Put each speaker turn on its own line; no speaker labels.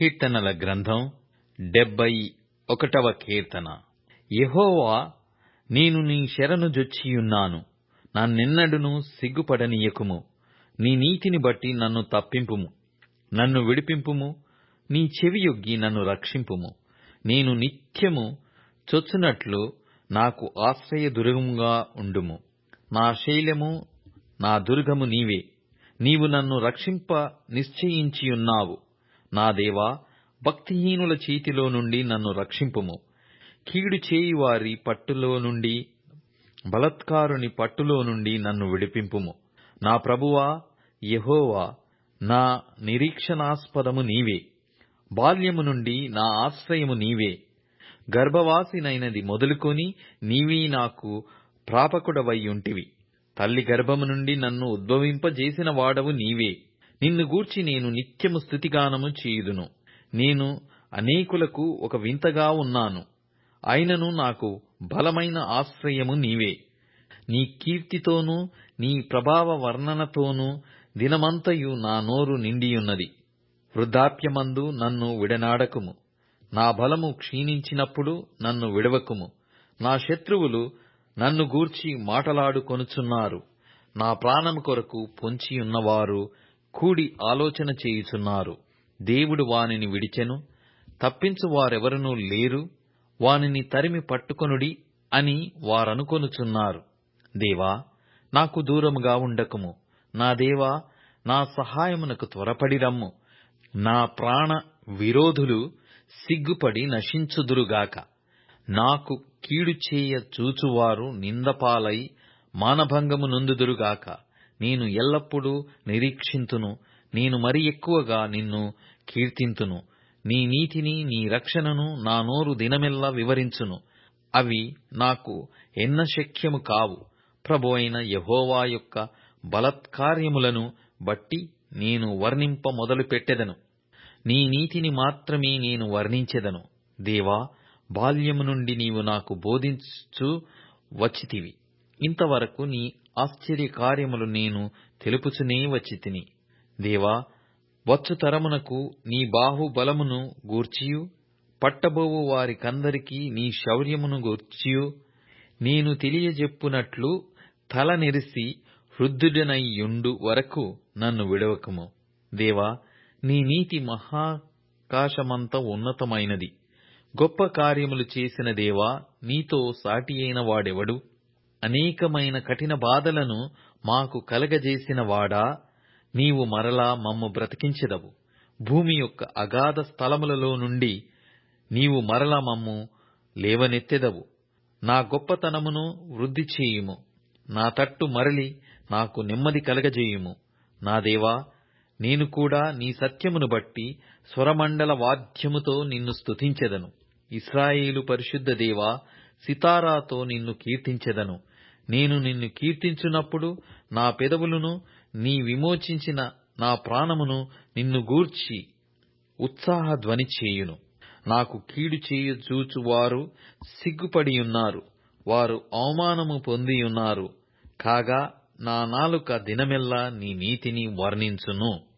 కీర్తనల గ్రంథం డెబ్బై ఒకటవ కీర్తన. యహోవా నేను నీ శరణు జొచ్చియున్నాను. నా నిన్నడును సిగ్గుపడనీయకుము. నీ నీతిని బట్టి నన్ను తప్పింపుము. నన్ను విడిపింపుము. నీ చెవియొగ్గి నన్ను రక్షింపుము. నేను నిత్యము చొచ్చునట్లు నాకు ఆశ్రయ దుర్గముగా ఉండుము. నా శైలము నా దుర్గము నీవే. నీవు నన్ను రక్షింప నిశ్చయించియున్నావు. నా దేవా భక్తిహీనుల చేతిలో నుండి నన్ను రక్షింపుము. కీడు చేయువారి పట్టులో నుండి బలత్కారుని పట్టులో నుండి నన్ను విడిపింపుము. నా ప్రభువా యహోవా నా నిరీక్షణాస్పదము నీవే. బాల్యము నుండి నా ఆశ్రయము నీవే. గర్భవాసినైనది మొదలుకొని నీవే నాకు ప్రాపకుడవైయుంటివి తల్లి గర్భము నుండి నన్ను ఉద్భవింపజేసిన వాడవు నీవే. నిన్ను గూర్చి నేను నిత్యము స్తుతిగానము చేయుదును. నేను అనేకులకు ఒక వింతగా ఉన్నాను. అయినను నాకు బలమైన ఆశ్రయము నీవే. నీ కీర్తితోనూ నీ ప్రభావ వర్ణనతోనూ దినమంతయు నా నోరు నిండియున్నది. వృద్ధాప్యమందు నన్ను విడనాడకుము. నా బలము క్షీణించినప్పుడు నన్ను విడవకుము. నా శత్రువులు నన్ను గూర్చి మాటలాడుకొనుచున్నారు. నా ప్రాణము కొరకు పొంచియున్నవారు కూడి ఆలోచన చేయుచున్నారు. దేవుడు వానిని విడిచెను. తప్పించు వారెవరునూ లేరు. వానిని తరిమి పట్టుకొనుడి అని వారనుకొనుచున్నారు. దేవా నాకు దూరముగా ఉండకుము. నా దేవా నా సహాయమునకు త్వరపడి రమ్ము. నా ప్రాణ విరోధులు సిగ్గుపడి నశించుదురుగాక. నాకు కీడు చేయ చూచువారు నిందపాలై మానభంగము నొందుదురుగాక. నేను ఎల్లప్పుడూ నిరీక్షింతును. నేను మరి ఎక్కువగా నిన్ను కీర్తింతును. నీ నీతిని నీ రక్షణను నా నోరు దినమెల్లా వివరించును. అవి నాకు ఎన్న శక్యము కావు. ప్రభోయిన అయిన యహోవా యొక్క బలత్కార్యములను బట్టి నేను వర్ణింప మొదలుపెట్టెదను. నీ నీతిని మాత్రమే నేను వర్ణించెదను. దేవా బాల్యము నుండి నీవు నాకు బోధించు వచ్చితివి ఇంతవరకు నీ ఆశ్చర్య కార్యములు నేను తెలుపుచునే వచ్చి తిని. దేవా వచ్చు తరమునకు నీ బాహుబలమును గూర్చియు పట్టబోవు వారికందరికీ నీ శౌర్యమును గూర్చియు. నేను తెలియజెప్పునట్లు తల నెరిసి వృద్ధుడనయ్యుండు వరకు నన్ను విడవకము. దేవా నీ నీతి మహాకాశమంత ఉన్నతమైనది. గొప్ప కార్యములు చేసిన దేవా నీతో సాటి అయిన వాడెవడు? అనేకమైన కఠిన బాధలను మాకు కలగజేసిన వాడా నీవు మరలా మమ్ము బ్రతికించెదవు. భూమి యొక్క అగాధ స్థలములలో నుండి నీవు మరల మమ్ము లేవనెత్తెదవు. నా గొప్పతనమును వృద్ధి చేయుము. నా తట్టు మరలి నాకు నెమ్మది కలగజేయుము. నా దేవా నేను కూడా నీ సత్యమును బట్టి స్వరమండల వాద్యముతో నిన్ను స్తుతించెదను. ఇస్రాయేలు పరిశుద్ధ దేవా సితారాతో నిన్ను కీర్తించెదను. నేను నిన్ను కీర్తించున్నప్పుడు నా పెదవులను నీ విమోచించిన నా ప్రాణమును నిన్ను గూర్చి ఉత్సాహ ధ్వని చేయును. నాకు కీడు చేయ చూచువారు సిగ్గుపడియున్నారు వారు అవమానము పొందియున్నారు కాగా నా నాలుక దినమెల్లా నీ నీతిని వర్ణించును.